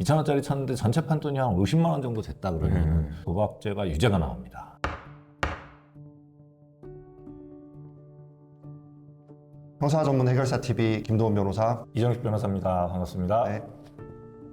2천 원짜리 쳤는데 전체 판돈이 한 50만 원 정도 됐다 그러면 음. 도박죄가 유죄가 나옵니다. 형사 전문 해결사 TV 김도훈 변호사. 이정식 변호사입니다. 반갑습니다. 네.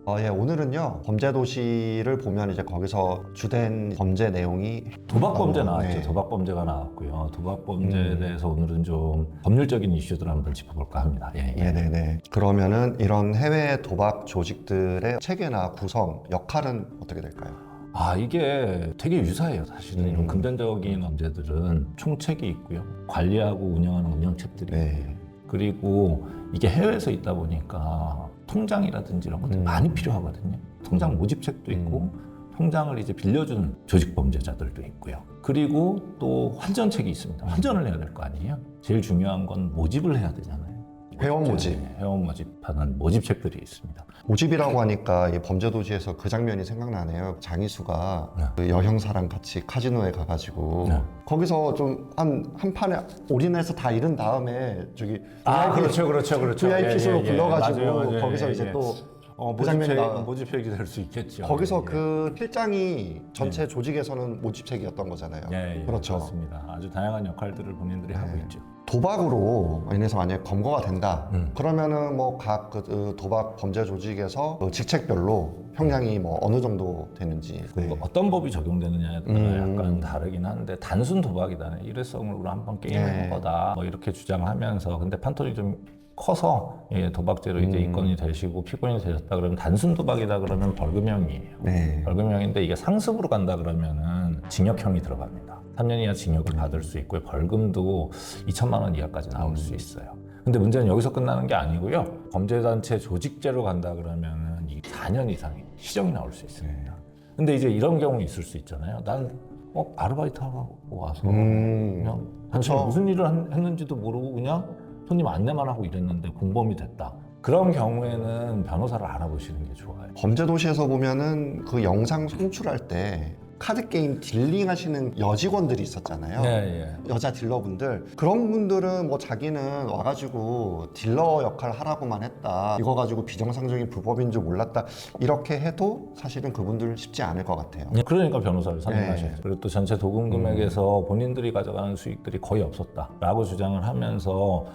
어, 예, 오늘은요 범죄 도시를 보면 이제 거기서 주된 범죄 내용이 도박 범죄 어, 나왔죠. 네. 도박 범죄가 나왔고요. 도박 범죄에 음. 대해서 오늘은 좀 법률적인 이슈들 한번 짚어볼까 합니다. 예, 예. 네네네. 그러면은 이런 해외 도박 조직들의 체계나 구성, 역할은 어떻게 될까요? 아 이게 되게 유사해요. 사실은 음. 이런 금전적인 범죄들은 총책이 있고요. 관리하고 운영하는 운영책들이 네. 있고요. 그리고 이게 해외에서 있다 보니까 통장이라든지 이런 것들이 음. 많이 필요하거든요. 통장 모집책도 있고 통장을 이제 빌려준 조직 범죄자들도 있고요. 그리고 또 환전책이 있습니다. 환전을 해야 될 거 아니에요. 제일 중요한 건 모집을 해야 되잖아요. 회원 모집. 네, 회원 모집하는 모집책들이 있습니다. 모집이라고 하니까 이 범죄 도시에서 그 장면이 생각나네요. 장희수가 네. 그 여형사랑 같이 카지노에 가가지고 네. 거기서 좀 한 한 판에 올인해서 다 잃은 다음에 저기 아, VIP 그렇죠, 그렇죠, 그렇죠. VIP수로 예, 예, 예. 불러가지고 맞아요, 맞아요. 거기서 예, 이제 예. 또 어, 그 장면이 모집책, 나- 모집책이 될 수 있겠죠. 거기서 예, 예. 그 필장이 전체 조직에서는 모집책이었던 거잖아요. 예, 예, 그렇죠. 그렇습니다. 아주 다양한 역할들을 본인들이 하고 네. 있죠. 도박으로 인해서 만약에 검거가 된다. 음. 그러면은 뭐 각 그 도박 범죄 조직에서 그 직책별로 형량이 뭐 어느 정도 되는지. 네. 뭐 어떤 법이 적용되느냐에 따라 음. 약간 다르긴 한데 단순 도박이다. 일회성으로 한번 게임한 네. 거다. 뭐 이렇게 주장하면서 근데 판돈이 좀 커서 예, 도박죄로 이제 음. 입건이 되시고 피고인이 되셨다 그러면 단순 도박이다 그러면 벌금형이에요. 네. 벌금형인데 이게 상습으로 간다 그러면은 징역형이 들어갑니다. 3년 이하 징역을 받을 수 있고요. 벌금도 2천만 원 이하까지 나올 수 있어요. 근데 문제는 여기서 끝나는 게 아니고요. 범죄단체 조직죄로 간다 그러면은 이 4년 이상의 시정이 나올 수 있습니다. 근데 이제 이런 경우 있을 수 있잖아요. 난 어, 아르바이트 하러 와서 음. 그냥 그쵸. 무슨 일을 한- 했는지도 모르고 그냥 손님 안내만 하고 이랬는데 공범이 됐다. 그런 경우에는 변호사를 알아보시는 게 좋아요. 범죄 도시에서 보면은 그 영상 송출할 때 카드 게임 딜링 하시는 여직원들이 있었잖아요. 예, 예. 여자 딜러분들 그런 분들은 뭐 자기는 와가지고 딜러 역할 하라고만 했다 이거 가지고 비정상적인 불법인 줄 몰랐다 이렇게 해도 사실은 그분들 쉽지 않을 것 같아요 네, 그러니까 변호사를 선임하셔야죠. 네. 그리고 또 전체 도금 금액에서 본인들이 가져가는 수익들이 거의 없었다라고 주장을 하면서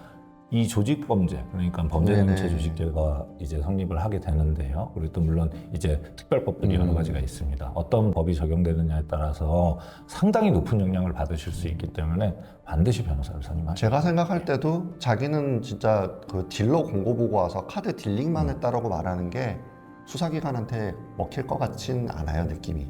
이 조직 범죄 그러니까 범죄. 행체 조직죄가 이제 성립을 하게 되는데요. 그리고 또 물론 이제 특별법들이 여러 음. 가지가 있습니다. 어떤 법이 적용되느냐에 따라서 상당히 높은 영향을 받으실 수 있기 때문에 반드시 변호사를 선임하셔야 제가 생각할 때도 자기는 진짜 그 딜러 공고 보고 와서 카드 딜링만 했다라고 말하는 게 수사기관한테 먹힐 것 같진 않아요 느낌이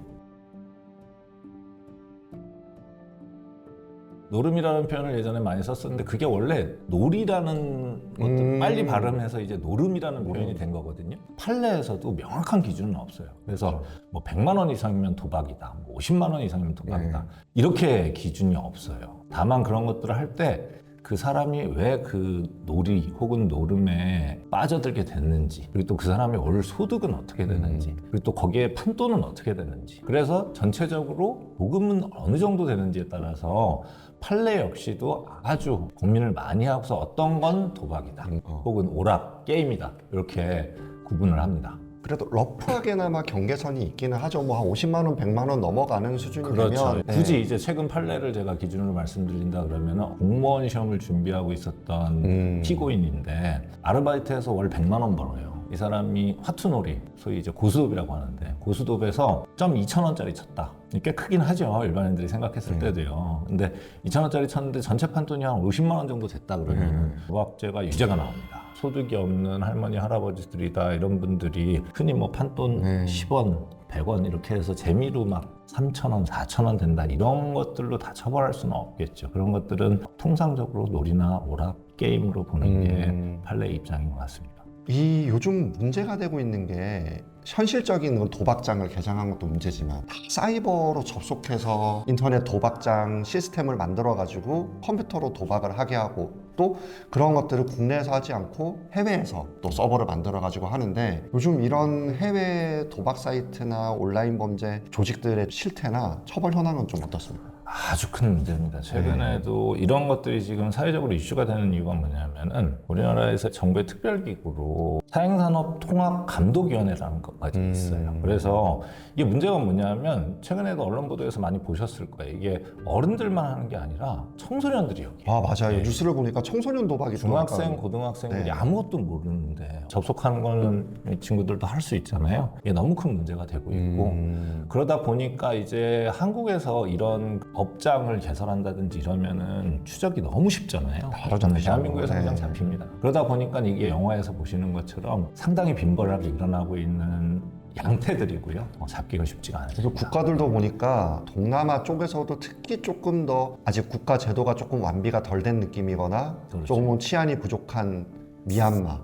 노름이라는 표현을 예전에 많이 썼었는데 그게 원래 놀이라는 것도 음. 빨리 발음해서 이제 노름이라는 표현이 된 거거든요. 판례에서도 명확한 기준은 없어요. 그래서 뭐 100만 원 이상이면 도박이다. 뭐 50만 원 이상이면 도박이다. 네. 이렇게 기준이 없어요. 다만 그런 것들을 할 때 그 사람이 왜 그 놀이 혹은 노름에 빠져들게 됐는지 그리고 또 그 사람의 월 소득은 어떻게 되는지 그리고 또 거기에 판돈은 어떻게 되는지 그래서 전체적으로 보금은 어느 정도 되는지에 따라서 판례 역시도 아주 고민을 많이 하고서 어떤 건 도박이다 음, 어. 혹은 오락 게임이다 이렇게 구분을 합니다. 그래도 러프하게나마 경계선이 있기는 하죠 뭐 한 50만 원 100만 원 넘어가는 수준이면 그렇죠. 네. 굳이 이제 최근 판례를 제가 기준으로 말씀드린다 그러면 공무원 시험을 준비하고 있었던 음. 피고인인데 아르바이트에서 월 100만 원 벌어요. 이 사람이 화투놀이, 소위 이제 고수톱이라고 하는데 고수톱에서 점 2천 원짜리 쳤다. 꽤 크긴 하죠. 일반인들이 생각했을 음. 때도요. 근데 2천 원짜리 쳤는데 전체 판돈이 한 50만 원 정도 됐다 그러면 음. 도박죄가 유죄가 나옵니다. 소득이 없는 할머니 할아버지들이다 이런 분들이 흔히 뭐 판돈 네. 10원, 100원 이렇게 해서 재미로 막 3,000원, 4,000원 된다 이런 것들로 다 처벌할 수는 없겠죠. 그런 것들은 통상적으로 놀이나 오락 게임으로 보는 음. 게 판례 입장인 것 같습니다. 이 요즘 문제가 되고 있는 게 현실적인 그 도박장을 개장한 것도 문제지만 다 사이버로 접속해서 인터넷 도박장 시스템을 만들어 가지고 컴퓨터로 도박을 하게 하고 또 그런 것들을 국내에서 하지 않고 해외에서 또 서버를 만들어 가지고 하는데 요즘 이런 해외 도박 사이트나 온라인 범죄 조직들의 실태나 처벌 현황은 좀 어떻습니까? 아주 큰 문제입니다. 최근에도 이런 것들이 지금 사회적으로 이슈가 되는 이유가 뭐냐면은 우리나라에서 정부의 특별기구로 사행산업 통합 감독위원회라는 것까지 음. 있어요. 그래서 이게 문제가 뭐냐면 최근에도 언론 보도에서 많이 보셨을 거예요. 이게 어른들만 하는 게 아니라 청소년들이 여기. 아 맞아요. 네. 뉴스를 보니까 청소년 도박이 중학생, 고등학생들이 네. 아무것도 모르는데 접속하는 거는 이 친구들도 할 수 있잖아요. 이게 너무 큰 문제가 되고 있고 음. 그러다 보니까 이제 한국에서 이런 법장을 개설한다든지 이러면은 추적이 너무 쉽잖아요. 바로 잡히죠. 대한민국에서 네. 그냥 잡힙니다. 그러다 보니까 이게 영화에서 보시는 것처럼 상당히 빈번하게 일어나고 있는 양태들이고요. 어, 잡기가 쉽지가 않아요. 그래서 국가들도 보니까 동남아 쪽에서도 특히 조금 더 아직 국가 제도가 조금 완비가 덜 된 느낌이거나 그렇죠. 조금 치안이 부족한 미얀마,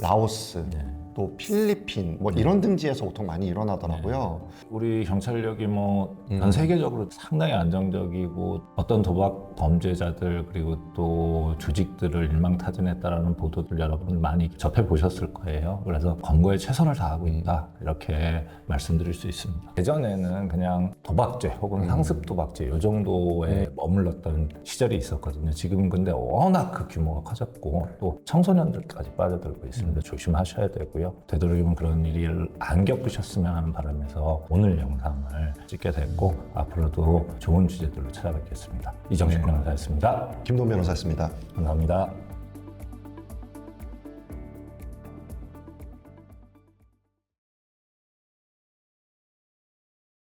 라오스, 네. 또 필리핀 뭐 이런 등지에서 보통 많이 일어나더라고요. 우리 경찰력이 뭐 전 음. 세계적으로 상당히 안정적이고 어떤 도박 범죄자들 그리고 또 조직들을 일망타진했다라는 보도들 여러분 많이 접해 보셨을 거예요. 그래서 검거에 최선을 다하고 있다 이렇게 말씀드릴 수 있습니다. 예전에는 그냥 도박죄 혹은 음. 상습 도박죄 이 정도에 머물렀던 시절이 있었거든요. 지금은 근데 워낙 그 규모가 커졌고 또 청소년들까지 빠져들고 있습니다. 조심하셔야 되고요. 되도록이면 그런 일을 안 겪으셨으면 하는 바람에서 오늘 영상을 찍게 됐고 앞으로도 좋은 주제들로 찾아뵙겠습니다. 이정식 변호사였습니다. 김동 변호사였습니다. 감사합니다.